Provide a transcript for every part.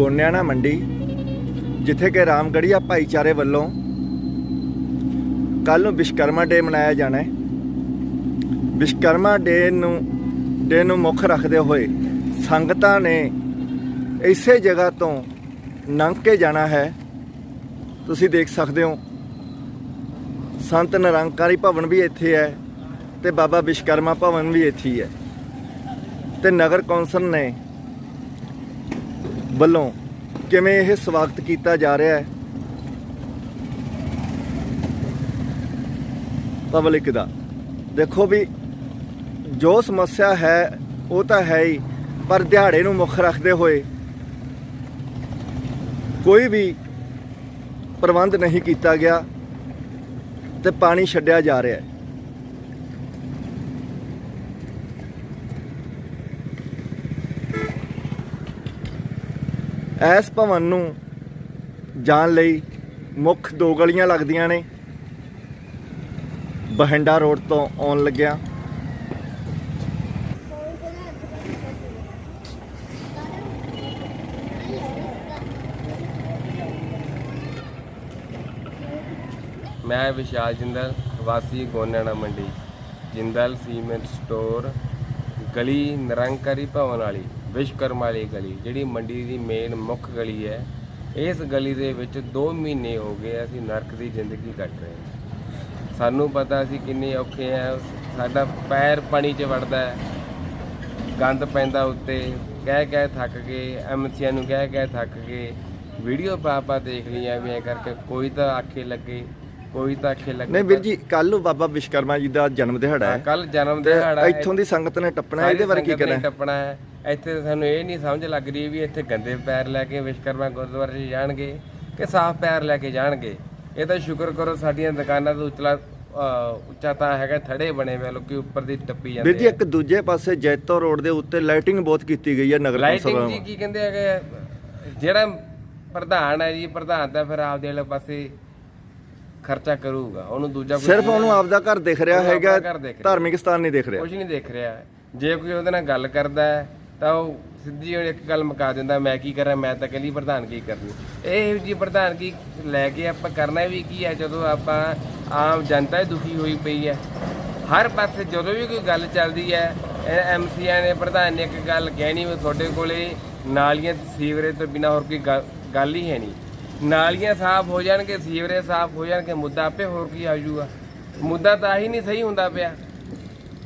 ਗੋਨਿਆਣਾ ਮੰਡੀ, ਜਿੱਥੇ ਕਿ ਰਾਮਗੜੀਆ ਭਾਈਚਾਰੇ ਵੱਲੋਂ ਕੱਲ ਨੂੰ ਵਿਸ਼ਕਰਮਾ ਡੇ ਮਨਾਇਆ ਜਾਣਾ ਹੈ। ਵਿਸ਼ਕਰਮਾ ਡੇ ਨੂੰ ਡੇ ਨੂੰ ਮੁੱਖ ਰੱਖਦੇ ਹੋਏ ਸੰਗਤਾਂ ਨੇ ਇਸੇ ਜਗ੍ਹਾ ਤੋਂ ਲੰਘ ਕੇ ਜਾਣਾ ਹੈ। ਤੁਸੀਂ ਦੇਖ ਸਕਦੇ ਹੋ, ਸੰਤ ਨਿਰੰਕਾਰੀ ਭਵਨ ਵੀ ਇੱਥੇ ਹੈ ਤੇ ਬਾਬਾ ਵਿਸ਼ਕਰਮਾ ਭਵਨ ਵੀ ਇੱਥੇ ਹੀ ਹੈ। ਤੇ ਨਗਰ ਕੌਂਸਲ ਨੇ ਵੱਲੋਂ ਕਿਵੇਂ ਇਹ ਸਵਾਗਤ ਕੀਤਾ ਜਾ ਰਿਹਾ ਹੈ? ਪਬਲਿਕ ਦਾ। ਦੇਖੋ ਵੀ ਜੋ ਸਮੱਸਿਆ ਹੈ, ਉਹ ਤਾਂ ਹੈ ਹੀ, ਪਰ ਦਿਹਾੜੇ ਨੂੰ ਮੁੱਖ ਰੱਖਦੇ ਹੋਏ ਕੋਈ ਵੀ ਪ੍ਰਬੰਧ ਨਹੀਂ ਕੀਤਾ ਗਿਆ ਤੇ ਪਾਣੀ ਛੱਡਿਆ ਜਾ ਰਿਹਾ ਹੈ। ਇਸ ਭਵਨ ਨੂੰ ਜਾਣ ਲਈ ਮੁੱਖ ਦੋ ਗਲੀਆਂ ਲੱਗਦੀਆਂ ਨੇ। ਬਹਿੰਡਾ ਰੋਡ ਤੋਂ ਆਉਣ ਲੱਗਿਆ। ਮੈਂ ਵਿਸ਼ਾਲ ਜਿੰਦਲ, ਵਾਸੀ ਗੋਨਿਆਣਾ ਮੰਡੀ, ਜਿੰਦਲ ਸੀਮੈਂਟ ਸਟੋਰ, ਗਲੀ ਨਿਰੰਕਾਰੀ ਭਵਨ ਵਾਲੀ। ਵਿਸ਼ਕਰਮਾ ਵਾਲੀ ਗਲੀ ਜਿਹੜੀ ਮੰਡੀ ਦੀ ਮੇਨ ਮੁੱਖ ਗਲੀ ਹੈ ਇਸ ਗਲੀ ਦੇ ਵਿੱਚ 2 ਮਹੀਨੇ ਹੋ ਗਏ ਅਸੀਂ ਨਰਕ ਦੀ ਜ਼ਿੰਦਗੀ ਕੱਟ ਰਹੇ ਹਾਂ। ਸਾਨੂੰ ਪਤਾ ਸੀ ਕਿੰਨੇ ਔਖੇ ਆ ਸਾਡਾ ਪੈਰ ਪਾਣੀ 'ਚ ਵੜਦਾ ਹੈ ਗੰਦ ਪੈਂਦਾ ਉੱਤੇ ਕਹਿ ਕਹਿ ਥੱਕ ਗਏ ਐਮਸੀਆਂ ਨੂੰ ਕਹਿ ਕਹਿ ਥੱਕ ਗਏ। ਵੀਡੀਓ ਪਾ ਪਾ ਦੇਖ ਲਈਆਂ ਵੀ ਐ ਕਰਕੇ ਕੋਈ ਤਾਂ ਆਖੇ ਲੱਗੇ ਕੋਈ ਤਾਂ ਆਖੇ ਲੱਗੇ। ਨਹੀਂ ਵੀਰ ਜੀ ਕੱਲ ਨੂੰ ਬਾਬਾ ਵਿਸ਼ਕਰਮਾ ਜੀ ਦਾ ਜਨਮ ਦਿਹਾੜਾ ਹੈ ਕੱਲ ਜਨਮ ਦਿਹਾੜਾ ਹੈ। ਇੱਥੋਂ ਦੀ ਸੰਗਤ ਨੇ ਟੱਪਣਾ ਇਹਦੇ ਬਾਰੇ ਕੀ ਕਹਿਣਾ? ਟੱਪਣਾ ਹੈ। ਇੱਥੇ ਸਾਨੂੰ ਇਹ ਨਹੀਂ ਸਮਝ ਲੱਗ ਰਹੀ ਵੀ ਇੱਥੇ ਗੰਦੇ ਪੈਰ ਲੈ ਕੇ ਵਿਸ਼ਕਰਮਾ ਗੁਰਦੁਆਰੇ 'ਚ ਜਾਣਗੇ ਕਿ ਸਾਫ਼ ਪੈਰ ਲੈ ਕੇ ਜਾਣਗੇ। ਇਹ ਤਾਂ ਸ਼ੁਕਰ ਕਰੋ ਸਾਡੀਆਂ ਦੁਕਾਨਾਂ ਤੋਂ ਉਚਲਾ ਉੱਚਾ ਤਾਂ ਹੈਗਾ ਥੜੇ ਬਣੇ ਹੋਏ ਲੋਕੀ ਉੱਪਰ ਦੀ ਟੱਪੀ ਵੀਰ ਜਾਂਦੇ ਜੀ ਇੱਕ ਦੂਜੇ ਪਾਸੇ ਜੈਤੋ ਰੋਡ ਦੇ ਉੱਤੇ ਲਾਈਟਿੰਗ ਬਹੁਤ ਕੀਤੀ ਗਈ ਹੈ ਨਗਰ ਕੌਂਸਲ ਲਾਈਟਿੰਗ ਜੀ ਕੀ ਕਹਿੰਦੇ ਹੈਗੇ ਜਿਹੜਾ ਪ੍ਰਧਾਨ ਹੈ ਜੀ ਪ੍ਰਧਾਨ ਤਾਂ ਫਿਰ ਆਪਦੇ ਵਾਲੇ ਪਾਸੇ ਖਰਚਾ ਕਰੂਗਾ। ਉਹਨੂੰ ਦੂਜਾ ਕੋਈ ਸਿਰਫ ਉਹਨੂੰ ਆਪਦਾ ਘਰ ਦਿਖ ਰਿਹਾ ਹੈਗਾ। ਧਾਰਮਿਕ ਸਥਾਨ ਨਹੀਂ ਦਿਖ ਰਿਹਾ। ਕੁਝ ਨਹੀਂ ਦੇਖ ਰਿਹਾ। ਜੇ ਕੋਈ ਉਹਦੇ ਨਾਲ ਗੱਲ ਕਰਦਾ ਹੈ ਤਾਂ ਉਹ ਸਿੱਧੀ ਉਹਨੇ ਇੱਕ ਗੱਲ ਮੁਕਾ ਦਿੰਦਾ, ਮੈਂ ਕੀ ਕਰਾਂ, ਮੈਂ ਤਾਂ ਕਹਿੰਦੀ ਪ੍ਰਧਾਨ ਕੀ ਕਰਨੀ। ਇਹ ਜੀ ਪ੍ਰਧਾਨਗੀ ਲੈ ਕੇ ਆਪਾਂ ਕਰਨਾ ਵੀ ਕੀ ਹੈ, ਜਦੋਂ ਆਪਾਂ ਆਮ ਜਨਤਾ ਹੀ ਦੁਖੀ ਹੋਈ ਪਈ ਹੈ। ਹਰ ਪਾਸੇ ਜਦੋਂ ਵੀ ਕੋਈ ਗੱਲ ਚੱਲਦੀ ਹੈ ਐਮਸੀਆਂ ਨੇ, ਪ੍ਰਧਾਨ ਨੇ ਇੱਕ ਗੱਲ ਕਹਿਣੀ ਵੀ ਤੁਹਾਡੇ ਕੋਲੇ ਨਾਲੀਆਂ ਸੀਵਰੇਜ ਤੋਂ ਬਿਨਾ ਹੋਰ ਕੋਈ ਗੱਲ- ਗੱਲ ਹੀ ਹੈ ਨਹੀਂ। ਨਾਲੀਆਂ ਸਾਫ਼ ਹੋ ਜਾਣਗੇ, ਸੀਵਰੇਜ ਸਾਫ਼ ਹੋ ਜਾਣਗੇ, ਮੁੱਦਾ ਆਪੇ ਹੋਰ ਕੀ ਆ ਜਾਊਗਾ ਮੁੱਦਾ ਤਾਂ ਆਹੀ ਨਹੀਂ ਸਹੀ ਹੁੰਦਾ ਪਿਆ।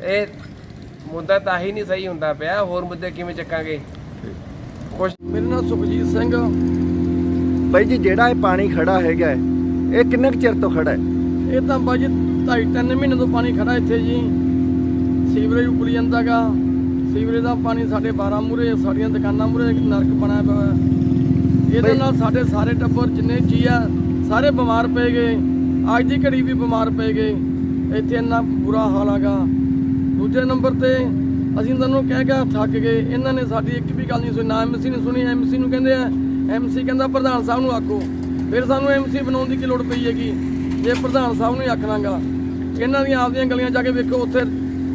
ਇਹ ਮੁੱਦਾ ਤਾਂ ਆਹੀ ਨਹੀਂ ਸਹੀ ਹੁੰਦਾ ਪਿਆ ਹੋਰ ਮੁੱਦੇ ਕਿਵੇਂ ਚੱਕਾਂਗੇ? ਕੁਛ ਮੇਰਾ ਨਾਮ ਸੁਖਜੀਤ ਸਿੰਘ ਬਾਈ ਜੀ ਜਿਹੜਾ ਇਹ ਪਾਣੀ ਖੜਾ ਹੈਗਾ ਹੈ, ਇਹ ਕਿੰਨੇ ਕੁ ਚਿਰ ਤੋਂ ਖੜਾ ਹੈ? ਇਹ ਤਾਂ ਬਾਜੀ ਢਾਈ ਤਿੰਨ ਮਹੀਨੇ ਤੋਂ ਪਾਣੀ ਖੜਾ ਇੱਥੇ ਜੀ। ਸੀਵਰੇਜ ਉਪਲੀ ਜਾਂਦਾਗਾ ਸੀਵਰੇਜ ਦਾ ਪਾਣੀ ਸਾਡੇ 12 ਮੂਰੇ ਸਾਡੀਆਂ ਦੁਕਾਨਾਂ ਮੂਰੇ ਨਰਕ ਬਣਿਆ ਪਿਆ ਇਹਦੇ ਬਈ- ਨਾਲ ਸਾਡੇ ਸਾਰੇ ਟੱਬਰ ਜਿੰਨੇ ਜੀ ਆ ਸਾਰੇ ਬਿਮਾਰ ਪੈ ਗਏ। ਅੱਜ ਦੀ ਘੜੀ ਵੀ ਬਿਮਾਰ ਪੈ ਗਏ। ਇੱਥੇ ਇੰਨਾ ਬੁਰਾ ਹਾਲ ਹੈਗਾ ਦੂਜੇ ਨੰਬਰ ਤੇ ਅਸੀਂ ਤੁਹਾਨੂੰ ਕਹਿ ਕੇ ਥੱਕ ਗਏ। ਇਹਨਾਂ ਨੇ ਸਾਡੀ ਇੱਕ ਵੀ ਗੱਲ ਨਹੀਂ ਸੁਣੀ, ਨਾ ਐਮਸੀ ਨੇ ਸੁਣੀ ਐਮਸੀ ਨੂੰ ਕਹਿੰਦੇ ਆ ਐਮਸੀ ਕਹਿੰਦਾ ਪ੍ਰਧਾਨ ਸਾਹਿਬ ਨੂੰ ਆਖੋ। ਫਿਰ ਸਾਨੂੰ ਐਮਸੀ ਬਣਾਉਣ ਦੀ ਕੀ ਲੋੜ ਪਈ ਹੈਗੀ? ਜੇ ਪ੍ਰਧਾਨ ਸਾਹਿਬ ਨੂੰ ਹੀ ਆਖਣਾਗਾ। ਇਹਨਾਂ ਦੀਆਂ ਆਪਦੀਆਂ ਗਲੀਆਂ ਜਾ ਕੇ ਵੇਖੋ, ਉੱਥੇ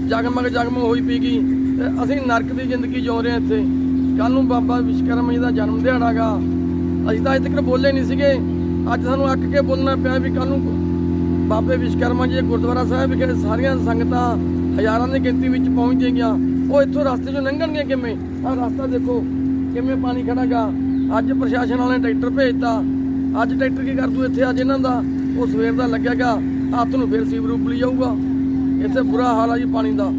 ਜਗਮਗ ਜਗਮ ਹੋਈ ਪੀਗੀ ਤੇ ਅਸੀਂ ਨਰਕ ਦੀ ਜ਼ਿੰਦਗੀ ਜਿਉ ਰਹੇ ਹਾਂ ਇੱਥੇ। ਕੱਲ ਨੂੰ ਬਾਬਾ ਵਿਸ਼ਕਰਮਾ ਜੀ ਦਾ ਜਨਮ ਦਿਹਾੜਾਗਾ। ਅਸੀਂ ਤਾਂ ਅਜੇ ਤੱਕ ਬੋਲੇ ਨਹੀਂ ਸੀਗੇ। ਅੱਜ ਸਾਨੂੰ ਅੱਕ ਕੇ ਬੋਲਣਾ ਪਿਆ ਵੀ ਕੱਲ ਨੂੰ ਬਾਬੇ ਵਿਸ਼ਕਰਮਾ ਜੀ ਗੁਰਦੁਆਰਾ ਸਾਹਿਬ ਵਿਖੇ ਸਾਰੀਆਂ ਸੰਗਤਾਂ ਹਜ਼ਾਰਾਂ ਦੀ ਗਿਣਤੀ ਵਿੱਚ ਪਹੁੰਚ ਗਈਆਂ ਉਹ ਇੱਥੋਂ ਰਸਤੇ 'ਚੋਂ ਲੰਘਣਗੀਆਂ ਕਿਵੇਂ? ਆਹ ਰਸਤਾ ਦੇਖੋ, ਕਿਵੇਂ ਪਾਣੀ ਖੜਾਗਾ ਅੱਜ ਪ੍ਰਸ਼ਾਸਨ ਵਾਲੇ ਨੇ ਟਰੈਕਟਰ ਭੇਜਤਾ। ਅੱਜ ਟਰੈਕਟਰ ਕੀ ਕਰ ਦੂ ਇੱਥੇ? ਅੱਜ ਇਹਨਾਂ ਦਾ ਉਹ ਸਵੇਰ ਦਾ ਲੱਗਿਆਗਾ। ਹੱਥ ਨੂੰ ਫੇਰ ਸੀਵਰ ਉਪਲੀ ਜਾਊਗਾ। ਇੱਥੇ ਬੁਰਾ ਹਾਲ ਆ ਜੀ ਪਾਣੀ ਦਾ।